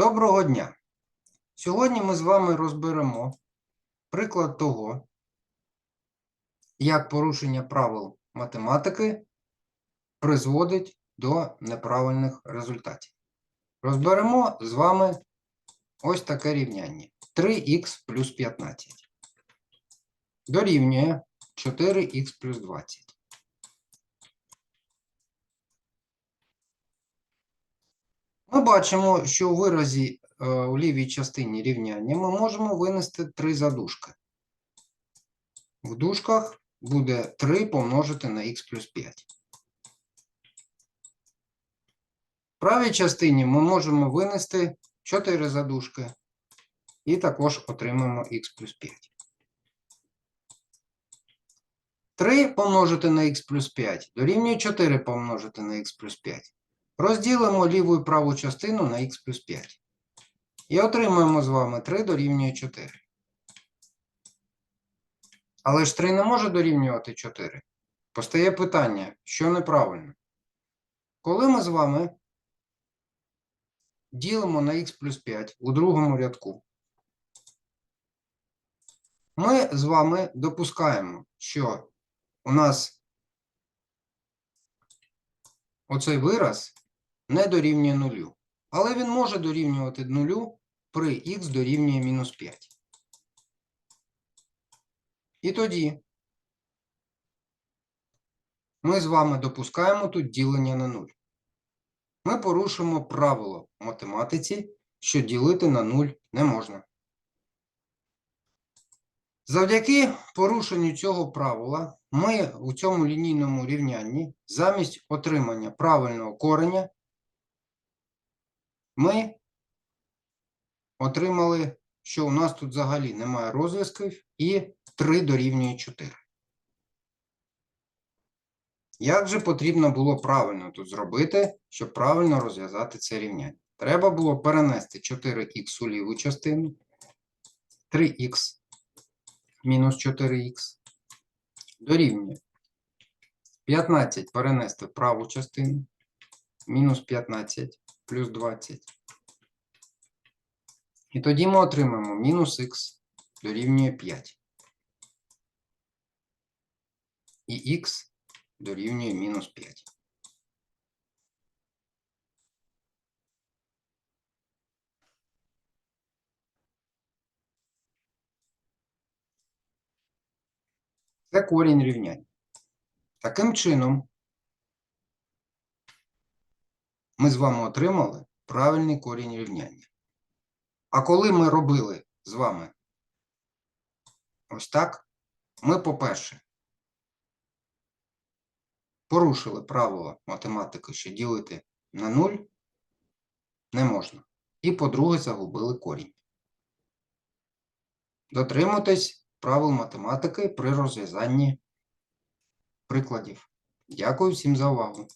Доброго дня! Сьогодні ми з вами розберемо приклад того, як порушення правил математики призводить до неправильних результатів. Розберемо з вами ось таке рівняння. 3х плюс 15 дорівнює 4х плюс 20. Ми бачимо, що у виразі е, у лівій частині рівняння ми можемо винести три задушки. В дужках буде 3 помножити на х плюс 5. В правій частині ми можемо винести 4 задушки і також отримаємо х плюс 5. 3 помножити на х плюс 5 дорівнює 4 помножити на х плюс 5. Розділимо ліву і праву частину на х плюс 5. І отримаємо з вами 3 дорівнює 4. Але ж 3 не може дорівнювати 4. Постає питання, що неправильно. Коли ми з вами ділимо на х плюс 5 у другому рядку, ми з вами допускаємо, що у нас оцей вираз не дорівнює нулю. Але він може дорівнювати нулю при х дорівнює мінус 5. І тоді ми з вами допускаємо тут ділення на 0. Ми порушимо правило в математиці, що ділити на 0 не можна. Завдяки порушенню цього правила ми у цьому лінійному рівнянні замість отримання правильного кореня ми отримали, що у нас тут взагалі немає розв'язків і 3 дорівнює 4. Як же потрібно було правильно тут зробити, щоб правильно розв'язати це рівняння? Треба було перенести 4х у ліву частину, 3х мінус 4х дорівнює 15 перенести в праву частину, мінус 15 плюс 20. І тоді ми отримаємо мінус х дорівнює 5. І х дорівнює мінус 5. Це корінь рівняння. Таким чином, ми з вами отримали правильний корінь рівняння. А коли ми робили з вами ось так, ми, по-перше, порушили правило математики, що ділити на 0 не можна. І, по-друге, загубили корінь. Дотримуйтесь правил математики при розв'язанні прикладів. Дякую всім за увагу.